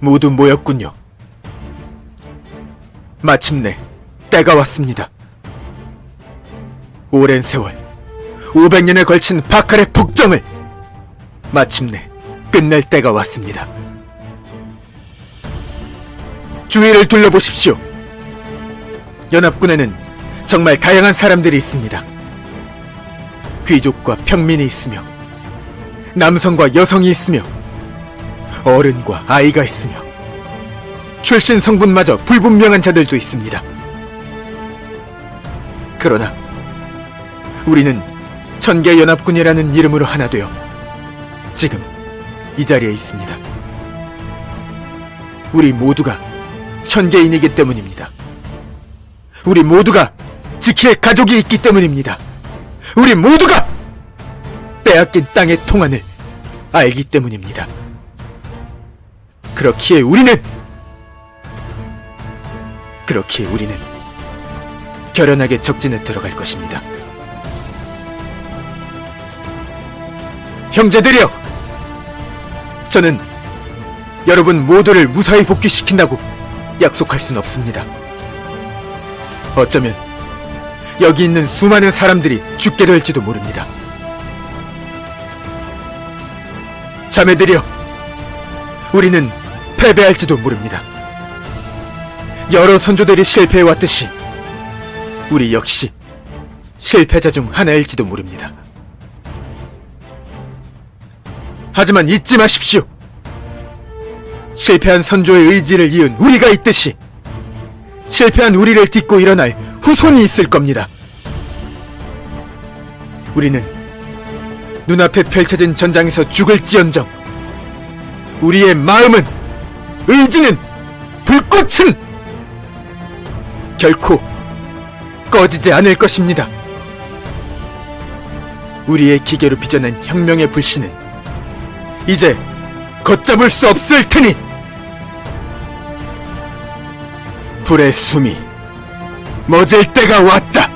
모두 모였군요. 마침내 때가 왔습니다. 오랜 세월, 500년에 걸친 바칼의 복정을 마침내 끝낼 때가 왔습니다. 주위를 둘러보십시오. 연합군에는 정말 다양한 사람들이 있습니다. 귀족과 평민이 있으며, 남성과 여성이 있으며, 어른과 아이가 있으며, 출신 성분마저 불분명한 자들도 있습니다. 그러나, 우리는 천계연합군이라는 이름으로 하나 되어 지금 이 자리에 있습니다. 우리 모두가 천계인이기 때문입니다. 우리 모두가 지킬 가족이 있기 때문입니다. 우리 모두가 빼앗긴 땅의 통한을 알기 때문입니다. 그렇기에 우리는 그렇기에 우리는 결연하게 적진에 들어갈 것입니다. 형제들이여! 저는 여러분 모두를 무사히 복귀시킨다고 약속할 순 없습니다. 어쩌면 여기 있는 수많은 사람들이 죽게 될지도 모릅니다. 자매들이여, 우리는 패배할지도 모릅니다. 여러 선조들이 실패해왔듯이 우리 역시 실패자 중 하나일지도 모릅니다. 하지만 잊지 마십시오. 실패한 선조의 의지를 이은 우리가 있듯이 실패한 우리를 딛고 일어날 후손이 있을 겁니다. 우리는 눈앞에 펼쳐진 전장에서 죽을지언정 우리의 마음은 의지는 불꽃은 결코 꺼지지 않을 것입니다. 우리의 기계로 빚어낸 혁명의 불씨는 이제 걷잡을 수 없을 테니 불의 숨이 멎을 때가 왔다.